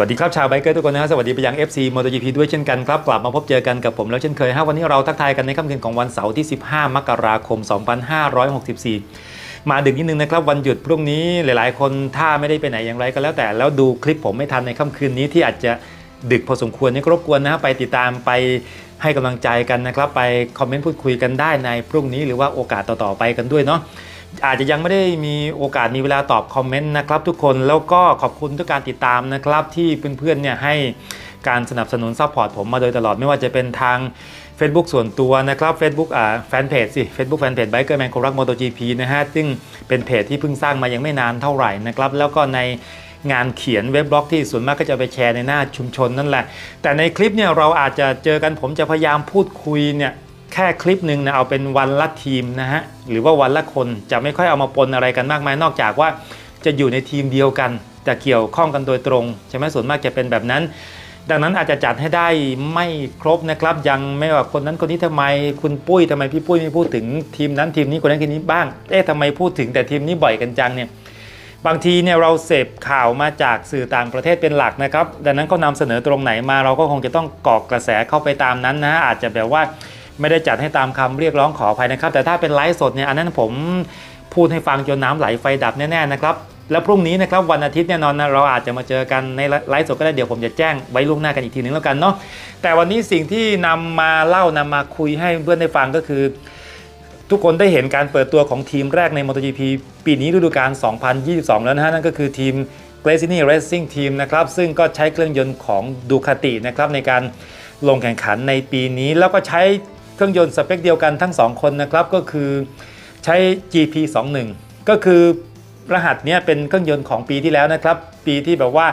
สวัสดีครับชาวไบเกอร์ทุกคนนะครับสวัสดีไปยัง FC MotoGP ด้วยเช่นกันครับ กลับมาพบเจอกันกับผมแล้วเช่นเคยฮะวันนี้เราทักทายกันในค่ำคืนของวันเสาร์ที่ 15 มกราคม 2564 มาดึกนิดนึงนะครับวันหยุดพรุ่งนี้หลาย ๆ คนถ้าไม่ได้ไปไหนอย่างไรก็แล้วแต่แล้วดูคลิปผมไม่ทันในค่ำคืนนี้ที่อาจจะดึกพอสมควรนี่รบกวนนะฮะไปติดตามไปให้กำลังใจกันนะครับไปคอมเมนต์พูดคุยกันได้ในพรุ่งนี้หรือว่าโอกาสต่อๆไปกันด้วยเนาะ อาจจะยังไม่ได้มีโอกาสมีเวลาตอบคอมเมนต์นะครับทุกคนแล้วก็ขอบคุณทุกการติดตามนะครับที่เพื่อนๆเนี่ยให้การสนับสนุนซัพพอร์ตผมมาโดยตลอดไม่ว่าจะเป็นทาง Facebook ส่วนตัวนะครับ Facebook อ่าแฟนเพจสิ Facebook แฟนเพจ Biker Man คนรัก MotoGP นะฮะซึ่งเป็นเพจที่เพิ่งสร้างมายังไม่นานเท่าไหร่นะครับแล้วก็ในงานเขียนเว็บบล็อกที่ส่วนมากก็จะไปแชร์ในหน้าชุมชนนั่นแหละ แต่ในคลิปเนี่ยเราอาจจะเจอกันผมจะพยายามพูดคุยเนี่ย แค่คลิปหนึ่งนะเอาเป็นวันละทีมนะฮะหรือว่าวันละคนจะไม่ค่อยเอามาปนอะไรกันมากมายนอกจากว่าจะอยู่ในทีมเดียวกันจะเกี่ยวข้องกันโดยตรงใช่ไหมส่วนมากจะเป็นแบบนั้น ดังนั้นอาจจะจัดให้ได้ไม่ครบนะครับ ยังไม่ว่าคนนั้นคนนี้ทำไม คุณปุ้ยทำไมพี่ปุ้ยไม่พูดถึงทีมนั้นทีมนี้คนนั้นทีมนี้บ้างเอ๊ะทำไมพูดถึงแต่ทีมนี้บ่อยกันจังเนี่ยบางทีเนี่ยเราเสพข่าวมาจากสื่อต่างประเทศเป็นหลักนะครับ ดังนั้นก็นำเสนอตรงไหนมาเราก็คงจะต้องกอกกระแสเข้าไปตามนั้นนะอาจจะแบบว่า ไม่ได้จัดให้ตามคำเรียกร้องขออภัยนะครับ แต่ถ้าเป็นไลฟ์สดเนี่ยอันนั้นผมพูดให้ฟังจนน้ำไหลไฟดับแน่ๆนะครับแล้วพรุ่งนี้นะครับวันอาทิตย์แน่นอนนะเราอาจจะมาเจอกันในไลฟ์สดก็ได้เดี๋ยวผมจะแจ้งไว้ล่วงหน้ากันอีกทีนึงแล้วกันเนาะแต่วันนี้สิ่งที่นำมาเล่านำมาคุยให้เพื่อนได้ฟังก็คือ ทุกคนได้เห็นการเปิดตัวของทีมแรกใน MotoGP ปีนี้ฤดูกาล 2022 แล้วนะฮะนั่นก็คือทีม g r a c i n i Racing Team นะครับซึ่งก็ใช้เครื่องยนต์ของดูคาตินะครับในการลงแข่งขันในปีนี้แล้วก็ใช้ เครื่องยนต์สเปคเดียวกันทั้ง 2 คนนะครับก็คือใช้ GP21 ก็คือรหัสเนี้ยเป็นเครื่องยนต์ของปีที่แล้วนะครับ ปีที่แบบว่า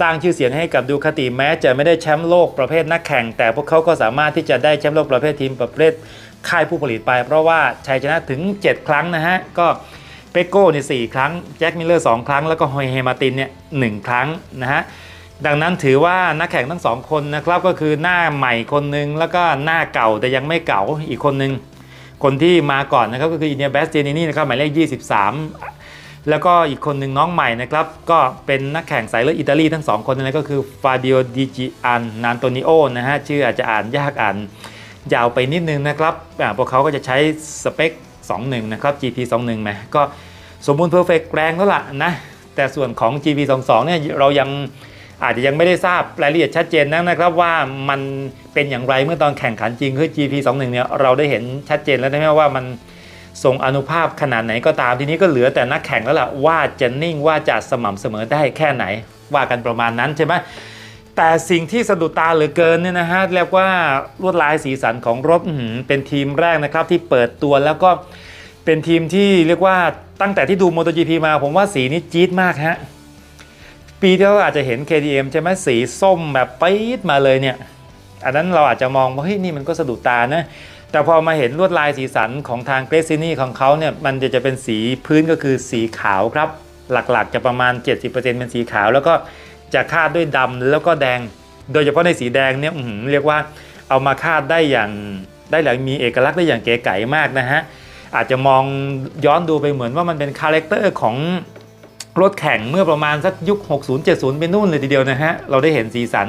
สร้างชื่อเสียงให้กับดูคาติแม้จะไม่ได้แชมป์โลกประเภทนักแข่ง แต่พวกเขาก็สามารถที่จะได้แชมป์โลกประเภททีมประเภทค่ายผู้ผลิตไป เพราะว่าชัยชนะถึง 7 ครั้งนะฮะ ก็เปโก้เนี่ยสครั้ง แจ็คมิลเลอร์ 2 ครั้ง แล้วก็ฮอยเฮมาตินเนี่ยหครั้งนะฮะ ดังนั้นถือว่านักแข่งทั้งสองคนนะครับก็คือหน้าใหม่คนหนึ่งแล้วก็หน้าเก่าแต่ยังไม่เก่าอีกคนหนึ่งคนที่มาก่อนนะครับก็คืออินเนียเบสเจนินี่นะครับหมายเลข 23 แล้วก็อีกคนหนึ่งน้องใหม่นะครับก็เป็นนักแข่งสายเลือดอิตาลีทั้งสองคนนั่นก็คือฟาบิโอดิจิอันนานโตนิโอนะฮะชื่ออาจจะอ่านยากอ่านยาวไปนิดนึงนะครับอ่าพวกเขาก็จะใช้สเปค 21 นะครับ GP 21ไหมก็สมบูรณ์เพอร์เฟกแรงแล้วล่ะนะแต่ส่วนของ GP 22เนี่ยเรายัง อาจจะยังไม่ได้ทราบรายละเอียดชัดเจนนักนะครับว่ามันเป็นอย่างไรเมื่อตอนแข่งขันจริงคือ GP 21 เนี่ยเราได้เห็นชัดเจนแล้วใช่ไหมว่ามันส่งอนุภาพขนาดไหนก็ตามทีนี้ก็เหลือแต่นักแข่งแล้วล่ะว่าจะนิ่งว่าจะสม่ำเสมอได้แค่ไหน ว่ากันประมาณนั้นใช่ไหมแต่สิ่งที่สะดุดตาเหลือเกินเนี่ยนะฮะเรียกว่าลวดลายสีสันของรถเป็นทีมแรกนะครับที่เปิดตัวแล้วก็เป็นทีมที่เรียกว่าตั้งแต่ที่ดู MotoGP มาผมว่าสีนี้จี๊ดมากฮะ ปีที่เราอาจจะเห็น KTM ใช่ไหมสีส้มแบบปี๊ดมาเลยเนี่ย อันนั้นเราอาจจะมองว่าเฮ้ยนี่มันก็สะดุดตานะ แต่พอมาเห็นลวดลายสีสันของทางเกรซินี่ของเขาเนี่ย มันจะจะเป็นสีพื้นก็คือสีขาวครับ หลักๆจะประมาณ 70%เป็นสีขาว แล้วก็จะคาดด้วยดำแล้วก็แดง โดยเฉพาะในสีแดงเนี่ยเรียกว่าเอามาคาดได้อย่างได้อย่างมีเอกลักษณ์ได้อย่างเก๋ไก๋มากนะฮะอาจจะมองย้อนดูไปเหมือนว่ามันเป็นคาแรคเตอร์ของ รถแข่งเมื่อประมาณสักยุค 60-70 เป็นนู่นเลยทีเดียวนะฮะ เราได้เห็นสีสัน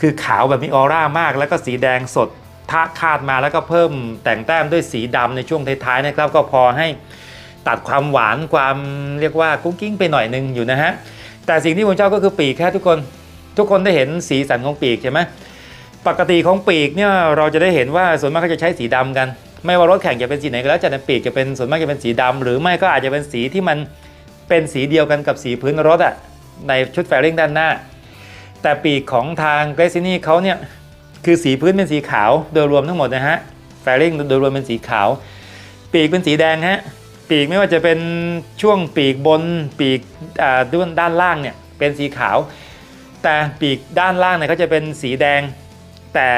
คือขาวแบบมีออร่ามาก แล้วก็สีแดงสดทะคาดมาแล้วก็เพิ่มแต่งแต้มด้วยสีดำในช่วงท้ายๆนะครับ ก็พอให้ตัดความหวานความเรียกว่ากุ้งกิ้งไปหน่อยหนึงอยู่นะฮะ แต่สิ่งที่ผมชอบก็คือปีกแค่ทุกคนทุกคนได้เห็นสีสันของปีกใช่ไหมปกติของปีกเนี่ยเราจะได้เห็นว่าส่วนมากเขาจะใช้สีดำกัน ไม่ว่ารถแข่งจะเป็นสีไหนก็แล้วแต่ปีกจะเป็นส่วนมากจะเป็นสีดำหรือไม่ก็อาจจะเป็นสีที่มัน เป็นสีเดียวกันกับสีพื้นรถอะในชุดแฟริงด้านหน้า แต่ปีกของทางเกรซินี่เขาเนี่ยคือสีพื้นเป็นสีขาวโดยรวมทั้งหมดนะฮะแฟริงโดยรวมเป็นสีขาว ปีกเป็นสีแดงฮะปีกไม่ว่าจะเป็นช่วงปีกบนปีกด้านด้านล่างเนี่ยเป็นสีขาว แต่ปีกด้านล่างเนี่ยเขาจะเป็นสีแดง แต่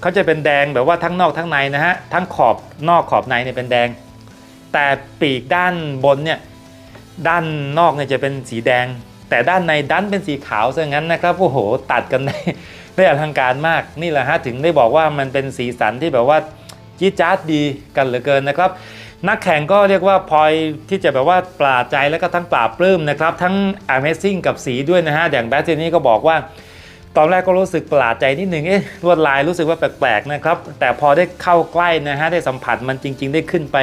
เขาจะเป็นแดงแบบว่าทั้งนอกทั้งในนะฮะทั้งขอบนอกขอบในเนี่ยเป็นแดง แต่ปีกด้านบนเนี่ย ด้านนอกเนี่ยจะเป็นสีแดง แต่ด้านในดันเป็นสีขาวซะงั้นนะครับโอ้โหตัดกันได้ได้อลังการมากนี่แหละฮะถึงได้บอกว่ามันเป็นสีสันที่แบบว่าจี๊ดจ๊าดดีกันเหลือเกินนะครับนักแข่งก็เรียกว่าพลอยที่จะแบบว่าปลาใจแล้วก็ทั้งปราปลื้มนะครับ ทั้ง Amazing กับสีด้วยนะฮะ อย่างแบทเทนี่ก็บอกว่า ตอนแรกก็รู้สึกปลาดใจนิดนึงเอ๊ะลวดลายรู้สึกว่าแปลกๆนะครับ แต่พอได้เข้าใกล้นะฮะ ได้สัมผัสมันจริง ๆ ได้ขึ้นไป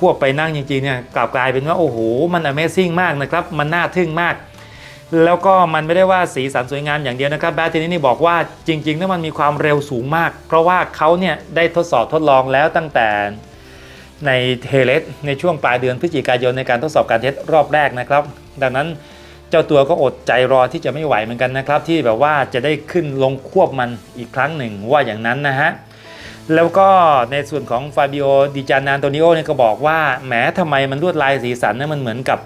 ควบไปนั่งจริงๆเนี่ยกลับกลายเป็นว่าโอ้โหมัน Amazing มากนะครับ มันน่าทึ่งมาก แล้วก็มันไม่ได้ว่าสีสันสวยงามอย่างเดียวนะครับแบทเทนี่นี่บอกว่าจริงๆแล้วมันมีความเร็วสูงมาก เพราะว่าเขาเนี่ยได้ทดสอบทดลองแล้วตั้งแต่ในเทเลสในช่วงปลายเดือนพฤศจิกายนในการทดสอบการเทสรอบแรกนะครับ ดังนั้นเจ้าตัวก็อดใจรอที่จะไม่ไหวเหมือนกันนะครับ ที่แบบว่าจะได้ขึ้นลงควบมันอีกครั้งหนึ่งว่าอย่างนั้นนะฮะ แล้วก็ในส่วนของฟาบิโอดิจานานโตนิโอเนี่ยก็บอกว่าแหมทำไมมันลวดลายสีสันเนี่ยมันเหมือนกับ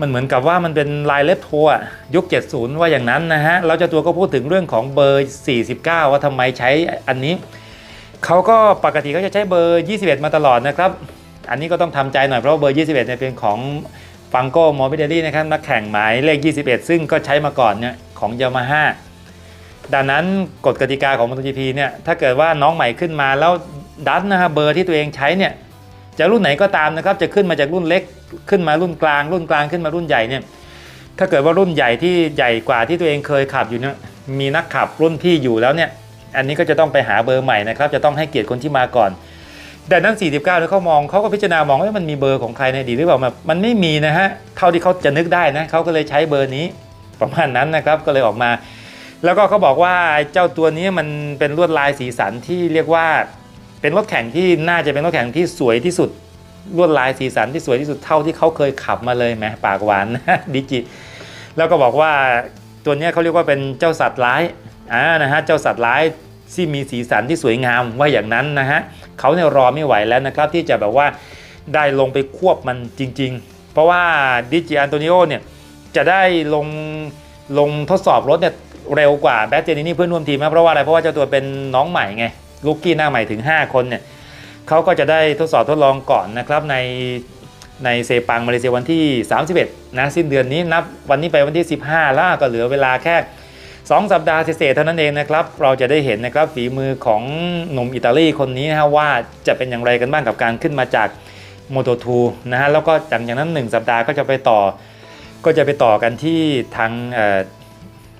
มันเหมือนกับว่ามันเป็นลายเล็บโทอะยุค 70 ว่าอย่างนั้นนะฮะแล้วเจ้าตัวก็พูดถึงเรื่องของเบอร์ 49 ว่าทำไมใช้อันนี้ เขาก็ปกติเขาจะใช้เบอร์ 21 มาตลอดนะครับ อันนี้ก็ต้องทำใจหน่อยเพราะาเบอร์ 21เนี่ยเป็นของฟังโก้มอร์บิเดลี่นะครับนักแข่งหมายเลข 21 ซึ่งก็ใช้มาก่อนเนี่ยของยามาฮ่า ดังนั้นกฎกติกาของ MotoGP เนี่ยถ้าเกิดว่าน้องใหม่ขึ้นมาแล้วดันนะฮะเบอร์ที่ตัวเองใช้เนี่ยจะรุ่นไหนก็ตามนะครับจะขึ้นมาจากรุ่นเล็กขึ้นมารุ่นกลาง รุ่นกลางขึ้นมารุ่นใหญ่เนี่ยถ้าเกิดว่ารุ่นใหญ่ที่ใหญ่กว่าที่ตัวเองเคยขับอยู่เนี่ยมีนักขับรุ่นพี่อยู่แล้วเนี่ยอันนี้ก็จะต้องไปหาเบอร์ใหม่นะครับจะต้องให้เกียรติคนที่มาก่อน แต่นั้น 49เนี่ยเขามองเขาก็พิจารณามองว่ามันมีเบอร์ของใครในอดีตหรือเปล่ามันไม่มีนะฮะเท่าที่เขาจะนึกได้นะเขาก็เลยใช้เบอร์นี้ประมาณนั้นนะครับก็เลยออกมา แล้วก็เขาบอกว่าเจ้าตัวนี้มันเป็นลวดลายสีสันที่เรียกว่า เป็นรถแข่งที่น่าจะเป็นรถแข่งที่สวยที่สุดลวดลายสีสันที่สวยที่สุดเท่าที่เขาเคยขับมาเลยแหมปากหวานดิจิแล้วก็บอกว่าตัวนี้เขาเรียกว่าเป็นเจ้าสัตว์ร้ายอ่านะฮะเจ้าสัตว์ร้ายที่มีสีสันที่สวยงามว่าอย่างนั้นนะฮะเขาเนี่ยรอไม่ไหวแล้วนะครับที่จะแบบว่าได้ลงไปควบมันจริง ๆ เพราะว่าดิจิอันโตนิโอเนี่ยจะได้ลงลงทดสอบรถเนี่ย เร็วกว่าแบทเจนินี่เพื่อนร่วมทีมนะเพราะว่าอะไรเพราะว่าเจ้าตัวเป็นน้องใหม่ไงลูกกี้หน้าใหม่ถึง 5 คนเนี่ยเขาก็จะได้ทดสอบทดลองก่อนนะครับในในเซปังมาเลเซียวันที่ 31 นะสิ้นเดือนนี้นับวันนี้ไปวันที่ 15 แล้วก็เหลือเวลาแค่ 2 สัปดาห์เศษๆเท่านั้นเองนะครับ เราจะได้เห็นนะครับฝีมือของหนุ่มอิตาลีคนนี้นะฮะว่าจะเป็นอย่างไรกันบ้างกับการขึ้นมาจากโมโตทูนะฮะแล้วก็จากอย่างนั้น 1 สัปดาห์ก็จะไปต่อ ก็จะไปต่อกันที่ทางเอ่อ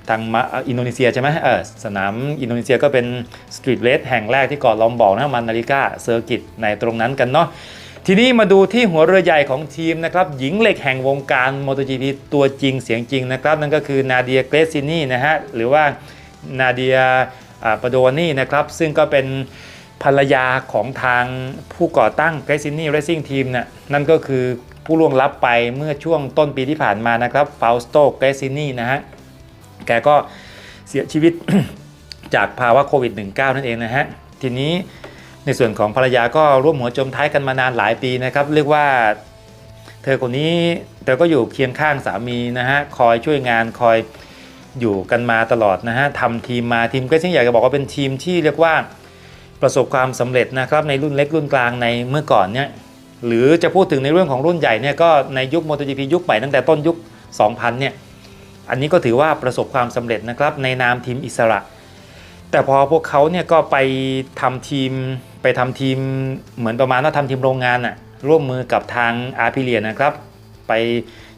ทางมาอินโดนีเซียใช่ไหมเออสนามอินโดนีเซียก็เป็นสตรีทเรสแห่งแรกที่เกาะลอมบอกนะมันนาริกาเซอร์กิตในตรงนั้นกันเนาะทีนี้มาดูที่หัวเรือใหญ่ของทีมนะครับ หญิงเหล็กแห่งวงการ MotoGP ตัวจริงเสียงจริงนะครับ นั่นก็คือนาเดียเกรซินี่นะฮะ หรือว่านาเดียปาโดนี่นะครับ ซึ่งก็เป็นภรรยาของทางผู้ก่อตั้งเกรซินี่เรซิ่งทีมน่ะนั่นก็คือผู้ล่วงลับไปเมื่อช่วงต้นปีที่ผ่านมานะครับฟาสโตเกรซินี่นะฮะ แกก็เสียชีวิตจากภาวะโควิด -19 นั่นเองนะฮะ ทีนี้ในส่วนของภรรยาก็ร่วมหัวจมท้ายกันมานานหลายปีนะครับ เรียกว่าเธอคนนี้เธอก็อยู่เคียงข้างสามีนะฮะ คอยช่วยงานคอยอยู่กันมาตลอดนะฮะทำทีมมาทีมก็ซึ่งอยากจะบอกว่าเป็นทีมที่เรียกว่าประสบความสำเร็จนะครับในรุ่นเล็กรุ่นกลางในเมื่อก่อนเนี่ยหรือจะพูดถึงในเรื่องของรุ่นใหญ่เนี่ยก็ในยุค MotoGP ยุคใหม่ตั้งแต่ต้นยุค 2000 เนี่ย อันนี้ก็ถือว่าประสบความสำเร็จนะครับในนามทีมอิสระ แต่พอพวกเขาเนี่ยก็ไปทำทีมไปทำทีมเหมือนประมาณว่าทำทีมโรงงานอะร่วมมือกับทางอาร์พิเลียนะครับ ไป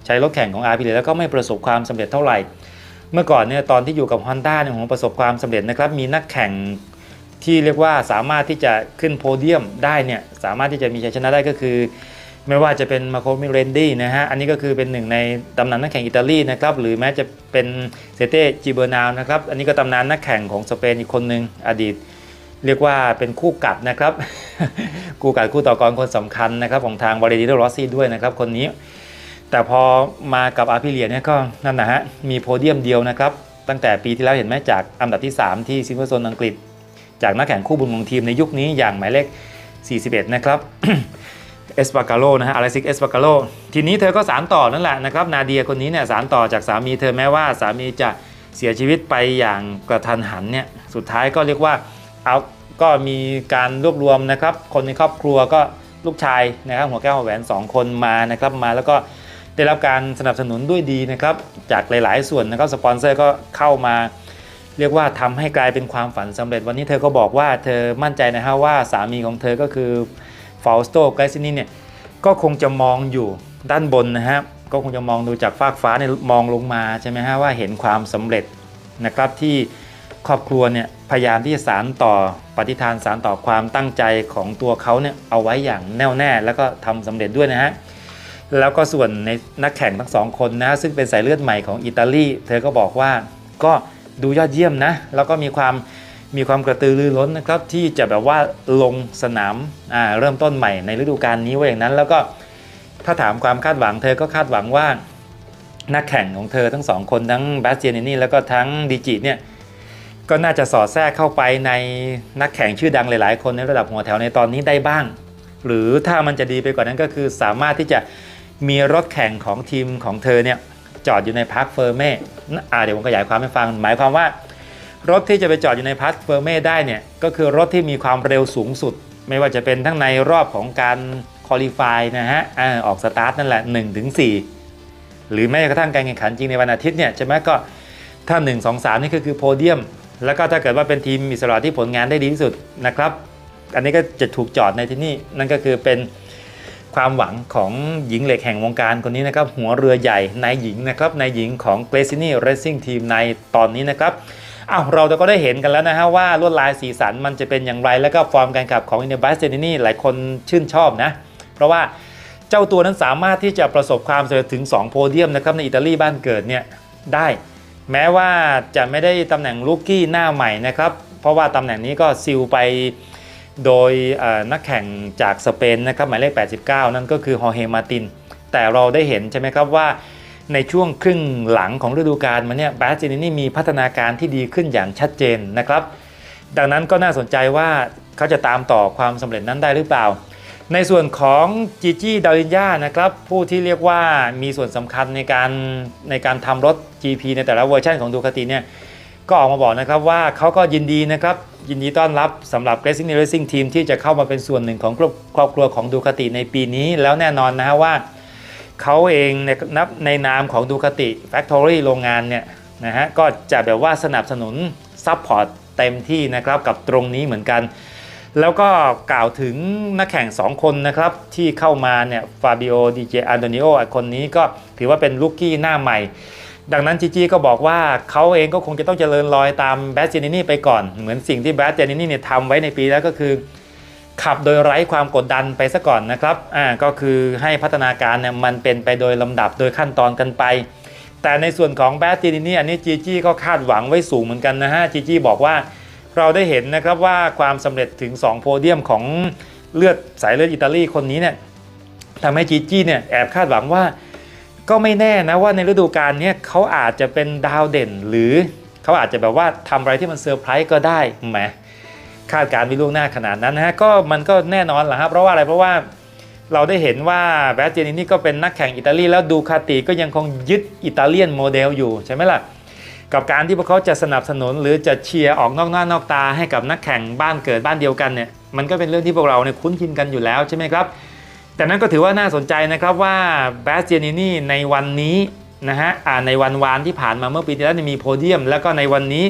ใช้รถแข่งของอาร์พิเลียแล้วก็ไม่ประสบความสำเร็จเท่าไหร่ เมื่อก่อนเนี่ยตอนที่อยู่กับ Honda เนี่ยผมประสบความสำเร็จนะครับมีนักแข่งที่เรียกว่าสามารถที่จะขึ้นโพเดียมได้เนี่ยสามารถที่จะมีชัยชนะได้ก็คือ ไม่ว่าจะเป็นมาโคมิเรนดี้นะฮะ อันนี้ก็คือเป็นหนึ่งในตำนานนักแข่งอิตาลีนะครับ หรือแม้จะเป็นเซเต้จิเบอร์นาวนะครับ อันนี้ก็ตำนานนักแข่งของสเปนอีกคนหนึ่งอดีต เรียกว่าเป็นคู่กัดนะครับ คู่กัดคู่ต่อกรคนสำคัญนะครับของทางวาเลดิโดรอสซี่ด้วยนะครับคนนี้ แต่พอมากับอาร์พิเลียเนี่ยก็นั่นนะฮะ มีโพเดียมเดียวนะครับ ตั้งแต่ปีที่แล้วเห็นไหมจากอันดับที่ 3 ที่ซิลเวอร์โซนอังกฤษ จากนักแข่งคู่บุญของทีมในยุคนี้อย่างหมายเลข 41 นะครับ เอสปาการโลนะฮะอเล็กซิกเอสปาการโลทีนี้เธอก็สารต่อนั่นแหละนะครับนาเดียคนนี้เนี่ยสารต่อจากสามีเธอแม้ว่าสามีจะเสียชีวิตไปอย่างกระทันหันเนี่ยสุดท้ายก็เรียกว่าเอาก็มีการรวบรวมนะครับคนในครอบครัวก็ลูกชายนะครับหัวแก้วหัวแหวน 2 คนมานะครับมาแล้วก็ได้รับการสนับสนุนด้วยดีนะครับจากหลาย ๆ ส่วนนะครับสปอนเซอร์ก็เข้ามาเรียกว่าทำให้กลายเป็นความฝันสำเร็จ วันนี้เธอก็บอกว่าเธอมั่นใจนะฮะว่าสามีของเธอก็คือ ฟาสโตไกซินีเนี่ยก็คงจะมองอยู่ด้านบนนะฮะก็คงจะมองดูจากฟากฟ้าเนี่ยมองลงมาใช่ไหมฮะว่าเห็นความสำเร็จนะครับที่ครอบครัวเนี่ยพยายามที่จะสารต่อปฏิฐานสารต่อความตั้งใจของตัวเขาเนี่ยเอาไว้อย่างแน่วแน่แล้วก็ทำสำเร็จด้วยนะฮะแล้วก็ส่วนในนักแข่งทั้งสองคนนะซึ่งเป็นสายเลือดใหม่ของอิตาลีเธอก็บอกว่าก็ดูยอดเยี่ยมนะแล้วก็มีความ มีความกระตือรือร้นนะครับที่จะแบบว่าลงสนามาเริ่มต้นใหม่ในฤดูกาลนี้ไว้อย่างนั้น แล้วก็ถ้าถามความคาดหวังเธอก็คาดหวังว่านักแข่งของเธอทั้งสองคนทั้งบาสเตียนินี่แล้วก็ทั้งดิจิเนี่ยก็น่าจะสอดแทรกเข้าไปในนักแข่งชื่อดังหลาย ๆ คนในระดับหัวแถวในตอนนี้ได้บ้าง หรือถ้ามันจะดีไปกว่านั้นก็คือสามารถที่จะมีรถแข่งของทีมของเธอเนี่ยจอดอยู่ในพาร์คเฟอร์เม่อ่าเดี๋ยวผมขยายความให้ฟัง หมายความว่า รถที่จะไปจอดอยู่ในพาร์คเฟอร์เม่ได้เนี่ยก็คือรถที่มีความเร็วสูงสุด ไม่ว่าจะเป็นทั้งในรอบของการคอลี่ฟายนะฮะอาออกสตาร์ทนั่นแหละ1-4ถึง4หรือแม้กระทั่งการแข่งขันจริงในวันอาทิตย์เนี่ยใช่ไหมก็ถ้า 1 2 3 นี่ก็คือโพเดียม แล้วก็ถ้าเกิดว่าเป็นทีมอิสระที่ผลงานได้ดีที่สุดนะครับ อันนี้ก็จะถูกจอดในที่นี่ นั่นก็คือเป็นความหวังของหญิงเหล็กแห่งวงการคนนี้นะครับ หัวเรือใหญ่นายหญิงนะครับนายหญิงของเกรซินี่เรซิ่งทีมในตอนนี้นะครับ อ้าวเราก็ได้เห็นกันแล้วนะฮะว่าลวดลายสีสันมันจะเป็นอย่างไร แล้วก็ฟอร์มการขับของอินเดบัสเซนินี่หลายคนชื่นชอบนะ เพราะว่าเจ้าตัวนั้นสามารถที่จะประสบความสำเร็จถึง 2 โพเดียมนะครับในอิตาลีบ้านเกิดเนี่ยได้ แม้ว่าจะไม่ได้ตำแหน่งลูกกี้หน้าใหม่นะครับเพราะว่าตำแหน่งนี้ก็ซิลไปโดยนักแข่งจากสเปนนะครับหมายเลข 89 นั่นก็คือฮอร์เฮมาติน แต่เราได้เห็นใช่ไหมครับว่า ในช่วงครึ่งหลังของฤดูกาลมาเนี่ยบาสเจนินี่มีพัฒนาการที่ดีขึ้นอย่างชัดเจนนะครับ ดังนั้นก็น่าสนใจว่าเขาจะตามต่อความสำเร็จนั้นได้หรือเปล่า ในส่วนของจีจี้ดารินยานะครับผู้ที่เรียกว่ามีส่วนสำคัญในการในการทำรถ GP ในแต่ละเวอร์ชันของดูคาติเนี่ยก็ออกมาบอกนะครับว่าเขาก็ยินดีนะครับยินดีต้อนรับสำหรับ Racing Racing Team ที่จะเข้ามาเป็นส่วนหนึ่งของครอบครอบครัวของดูคาติในปีนี้ แล้วแน่นอนนะฮะว่า เขาเองในนับในนามของดูคาติ Factory โรงงานเนี่ยนะฮะก็จะแบบว่าสนับสนุนซัพพอร์ตเต็มที่นะครับกับตรงนี้เหมือนกัน แล้วก็กล่าวถึงนักแข่ง 2 คนนะครับที่เข้ามาเนี่ยฟาบิโอดีเจอันโตนิโอคนนี้ก็ถือว่าเป็นลูกกี้หน้าใหม่ ดังนั้นจีจีก็บอกว่าเขาเองก็คงจะต้องเจริญรอยตามแบสเจนินี่ไปก่อน เหมือนสิ่งที่แบสเจนินี่เนี่ยทำไว้ในปีแล้วก็คือ ขับโดยไร้ความกดดันไปซะก่อนนะครับอ่าก็คือให้พัฒนาการเนี่ยมันเป็นไปโดยลำดับโดยขั้นตอนกันไป แต่ในส่วนของแบสตินี่อันนี้จีจี้ก็คาดหวังไว้สูงเหมือนกันนะฮะจีจี้บอกว่าเราได้เห็นนะครับว่าความสำเร็จถึง 2 โพเดียมของเลือดสายเลือดอิตาลีคนนี้เนี่ยทำให้จีจี้เนี่ยแอบคาดหวังว่า ก็ไม่แน่นะว่าในฤดูกาลนี้เขาอาจจะเป็นดาวเด่นหรือเขาอาจจะแบบว่าทำอะไรที่มันเซอร์ไพรส์ก็ได้แหม คาดการณ์ไวิล่วงหน้าขนาดนั้นนะฮะก็มันก็แน่นอนแหละครับเพราะว่าอะไรเพราะว่าเราได้เห็นว่าแบรเจนินี่ก็เป็นนักแข่งอิตาลีแล้วดูคาติก็ยังคงยึดอิตาเลียนโมเดลอยู่ใช่ไหมล่ะกับการที่พวกเขาจะสนับสนุนหรือจะเชียร์ออกนอกหน้านอกตาให้กับนักแข่งบ้านเกิดบ้านเดียวกันเนี่ยมันก็เป็นเรื่องที่พวกเราเนี่ยคุ้นชินกันอยู่แล้วใช่ไหมครับ แต่นั้นก็ถือว่าน่าสนใจนะครับว่าแบสเจนินี่ในวันนี้นะฮะอ่าในวันวานที่ผ่านมาเมื่อปีที่แล้วมีโพเดียม แล้วก็ในวันนี้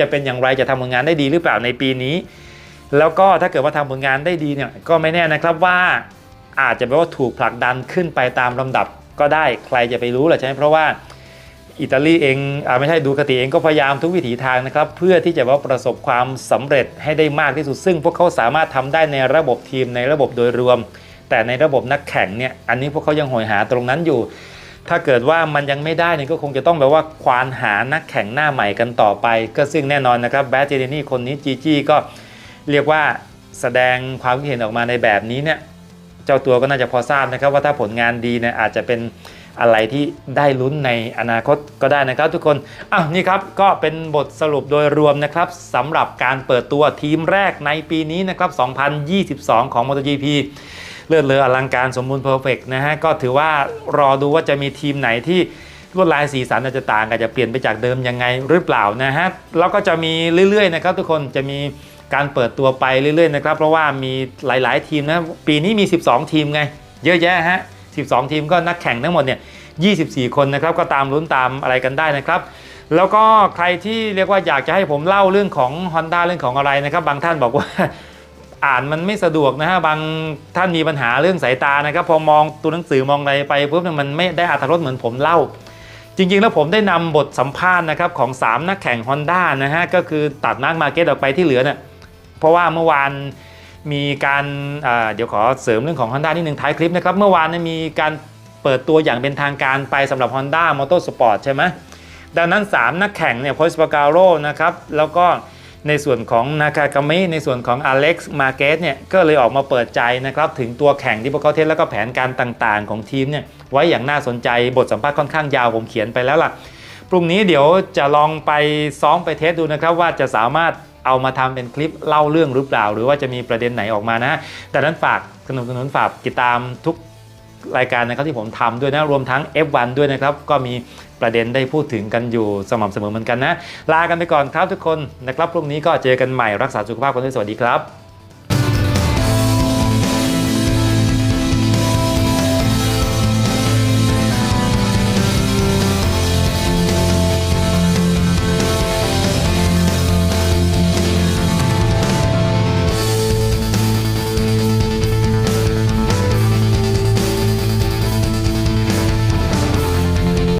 จะเป็นอย่างไรจะทำผลงานได้ดีหรือเปล่าในปีนี้ แล้วก็ถ้าเกิดว่าทำผลงานได้ดีเนี่ยก็ไม่แน่นะครับว่าอาจจะแปลว่าถูกผลักดันขึ้นไปตามลำดับก็ได้ใครจะไปรู้ล่ะใช่ไหมเพราะว่าอิตาลีเองอไม่ใช่ดูคติเองก็พยายามทุกวิถีทางนะครับ เพื่อที่จะว่าประสบความสำเร็จให้ได้มากที่สุด ซึ่งพวกเขาสามารถทำได้ในระบบทีมในระบบโดยรวม แต่ในระบบนักแข่งเนี่ยอันนี้พวกเขายังหอยหาตรงนั้นอยู่ ถ้าเกิดว่ามันยังไม่ได้เนี่ยก็คงจะต้องแบบว่าควานหานักแข่งหน้าใหม่กันต่อไป ก็ซึ่งแน่นอนนะครับแบรเจเดนี่คนนี้จีจี้ก็เรียกว่าแสดงความคิดเห็นออกมาในแบบนี้เนี่ยเจ้าตัวก็น่าจะพอทราบนะครับว่าถ้าผลงานดีเนี่ยอาจจะเป็นอะไรที่ได้ลุ้นในอนาคตก็ได้นะครับทุกคนอ้าวนี่ครับก็เป็นบทสรุปโดยรวมนะครับสำหรับการเปิดตัวทีมแรกในปีนี้นะครับ 2022 ของ MotoGP เลือดเลออลังการสมบูรณ์เพอร์เฟกนะฮะ ก็ถือว่ารอดูว่าจะมีทีมไหนที่ลวดลายสีสันอาจจะต่างอาจจะเปลี่ยนไปจากเดิมยังไงหรือเปล่านะฮะ แล้วก็จะมีเรื่อยๆนะครับทุกคนจะมีการเปิดตัวไปเรื่อยๆนะครับ เพราะว่ามีหลายๆทีมนะ ปีนี้มี 12 ทีมไง เยอะแยะฮะ 12 ทีมก็นักแข่งทั้งหมดเนี่ย 24 คนนะครับ ก็ตามลุ้นตามอะไรกันได้นะครับแล้วก็ใครที่เรียกว่าอยากจะให้ผมเล่าเรื่องของ Honda เรื่องของอะไรนะครับ บางท่านบอกว่า อ่านมันไม่สะดวกนะฮะบางท่านมีปัญหาเรื่องสายตานะครับพอมองตัวหนังสือมองอะไรไปปุ๊บเนี่ยมันไม่ได้อัธรสเหมือนผมเล่า จริงๆ แล้วผมได้นำบทสัมภาษณ์นะครับของ 3 นักแข่ง Honda นะฮะก็คือตัดมาร์กมาเก็ตออกไปที่เหลือเนี่ยเพราะว่าเมื่อวานมีการอ่าเดี๋ยวขอเสริมเรื่องของ Honda นิดนึงท้ายคลิปนะครับเมื่อวานมีการเปิดตัวอย่างเป็นทางการไปสำหรับ Honda Motorsport ใช่ไหมดังนั้น 3 นักแข่งเนี่ยโพสปาการโรนะครับแล้วก็ ในส่วนของนากากามิในส่วนของอเล็กซ์มาเกสเนี่ยก็เลยออกมาเปิดใจนะครับถึงตัวแข่งที่พวกเขาเทสแล้วก็แผนการต่างๆ ของทีมเนี่ยไว้อย่างน่าสนใจบทสัมภาษณ์ค่อนข้างยาวผมเขียนไปแล้วล่ะพรุ่งนี้เดี๋ยวจะลองไปซ้อมไปเทสดูนะครับว่าจะสามารถเอามาทำเป็นคลิปเล่าเรื่องหรือเปล่า หรือว่าจะมีประเด็นไหนออกมานะดังนั้นฝากสนับสนุนฝากติดตามทุก รายการนะครับที่ผมทำด้วยนะรวมทั้ง F1 ด้วยนะครับ ก็มีประเด็นได้พูดถึงกันอยู่สม่ำเสมอเหมือนกันนะ ลากันไปก่อนครับทุกคนนะครับพรุ่งนี้ก็เจอกันใหม่รักษาสุขภาพกันด้วยสวัสดีครับ